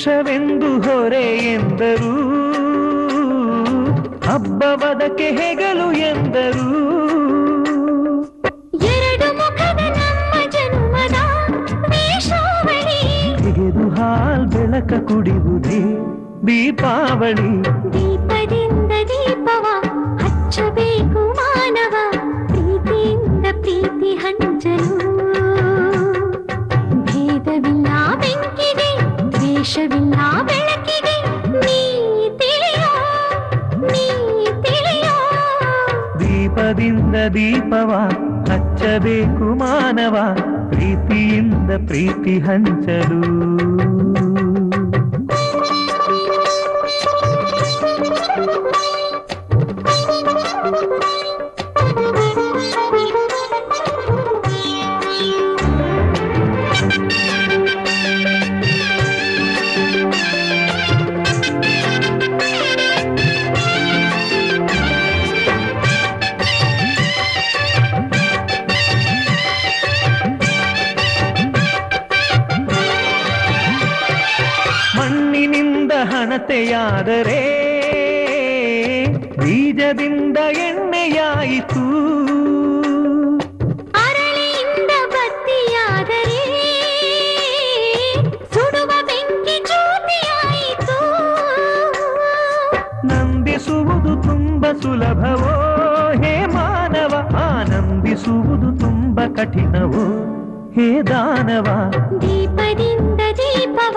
ದೋಷವೆಂದು ಹೊರೆ ಎಂದರು. ಹಬ್ಬವದಕ್ಕೆ ಹೆಗಲು ಎಂದರು. ಎರಡು ಮುಖದ ನಮ್ಮ ಜನ್ಮದ ತೆಗೆದು ಹಾಲ್ ಬೆಳಕ ಕುಡಿಯುವುದೇ ದೀಪಾವಳಿ. ದೀಪದಿಂದ ದೀಪವ ಹಚ್ಚಬೇಕು ಮಾನವ. ಪ್ರೀತಿಯಿಂದ ಪ್ರೀತಿ ಹಂಚಲು. ಹಚ್ಚಬೇಕು ಮಾನವ ಪ್ರೀತಿಯಿಂದ ಪ್ರೀತಿ ಹಂಚಲು ಮಣ್ಣಿನಿಂದ ಹಣತೆಯಾದರೆ ಬೀಜದಿಂದ ಎಣ್ಣೆಯಾಯಿತು. ಅರಳಿಯಿಂದ ಬತ್ತಿಯಾದರೆ ಸುಡುವ ಬೆಂಕಿ ಜ್ಯೋತಿಯಾಯಿತು. ತುಂಬ ಸುಲಭವೋ? ಹೇ ಮಾನವ ಆನಂದಿಸುವುದು ತುಂಬ ಕಠಿಣವೋ? ಹೇ ದಾನವ ದೀಪದಿಂದ ದೀಪವ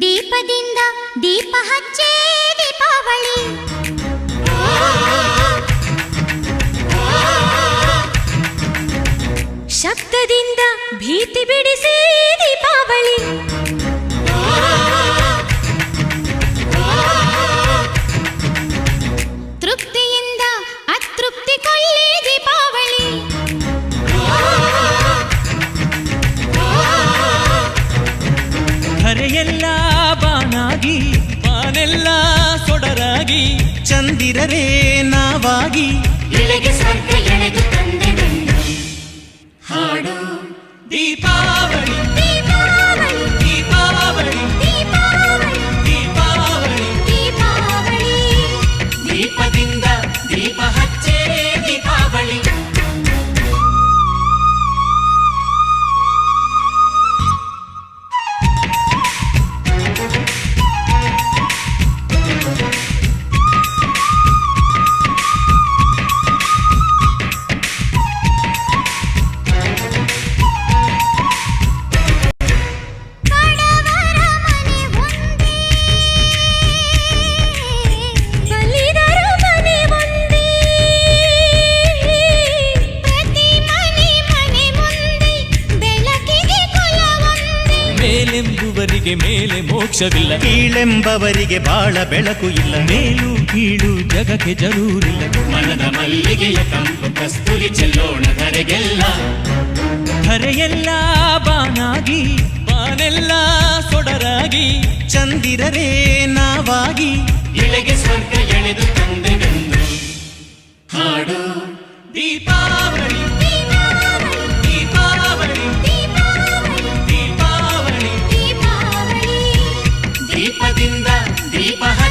ದೀಪದಿಂದ ದೀಪ ಹಚ್ಚೇ ದೀಪಾವಳಿ. ಶಬ್ದದಿಂದ ಭೀತಿ ಬಿಡಿಸಿ ದೀಪಾವಳಿ. ಬಾನೆಲ್ಲ ಸೊಡರಾಗಿ ಚಂದಿರರೇ ನಾವಾಗಿ. ಎಳೆಗೆ ಸ್ವರ್ಗ ಎಳೆದು ತಂದೆ ಹಾಡು. ದೀಪಾವಳಿ. ದೀಪಾವಳಿ. ಮೇಲೆಂಬುವರಿಗೆ ಮೇಲೆ ಮೋಕ್ಷವಿಲ್ಲ. ಕೀಳೆಂಬವರಿಗೆ ಬಾಳ ಬೆಳಕು ಇಲ್ಲ. ಮೇಲು ಕೀಳು ಜಗಕ್ಕೆ ಜರೂರಿಲ್ಲ. ಮನದ ಮಲ್ಲಿಗೆಯ ಕಂಪು ಕಸ್ತೂರಿ ಚೆಲ್ಲೋಣ ಧರೆಗೆಲ್ಲ. ಧರೆಯೆಲ್ಲ ಬಾನಾಗಿ ಬಾನೆಲ್ಲ ಸೊಡರಾಗಿ ಚಂದಿರರೇ ನಾವಾಗಿ. ಎಳೆಗೆ ಸ್ವರ್ಗ ಎಳೆದು ತಂದೆವೆಂದು ಹಾಡು. ದೀಪ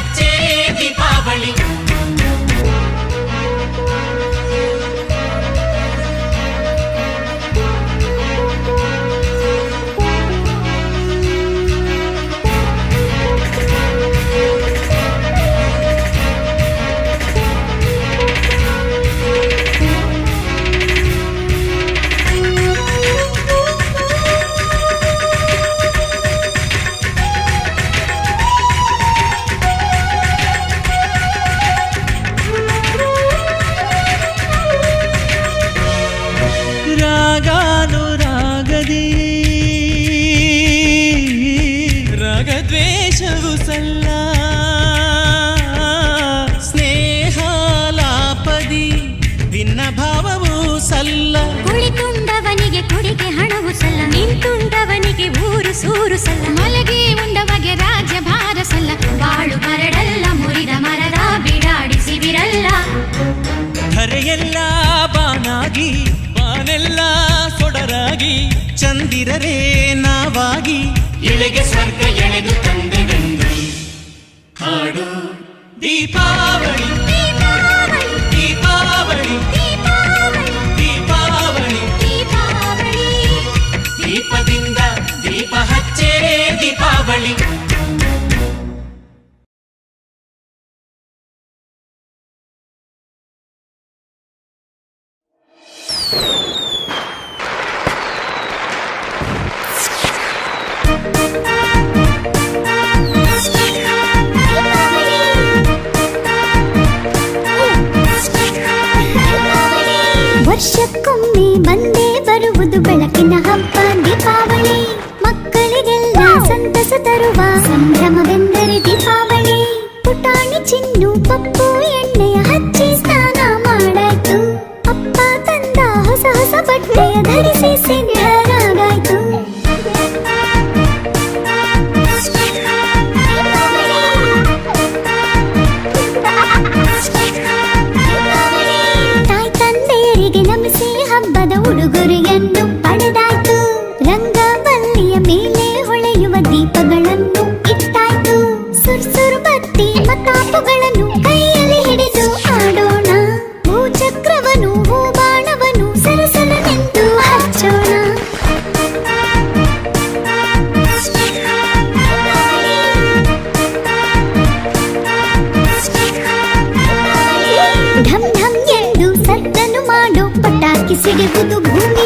ಸಲ್ಲ ನಿಂತುಂಡವನಿಗೆ ಊರು ಸೂರು ಸಲ್ಲ. ಮಲಗಿ ಉಂಡವಗೆ ರಾಜ್ಯ ಭಾರ ಸಲ್ಲ. ಬಾಳು ಮರಡಲ್ಲ ಮುರಿದ ಮರದ ಬಿಡಾಡಿಸಿ ಬಿರಲ್ಲ ಧರೆಯೆಲ್ಲ ಬಾನಾಗಿ ಬಾನೆಲ್ಲ ಸೊಡರಾಗಿ ಚಂದಿರರೇ ನಾವಾಗಿ. ಎಳೆಗೆ ಸ್ವರ್ಗ ಎಳೆದು ತಂದೆ ಹಾಡು ದೀಪಾವಳಿ. காளி Thank que sigue todo mundo.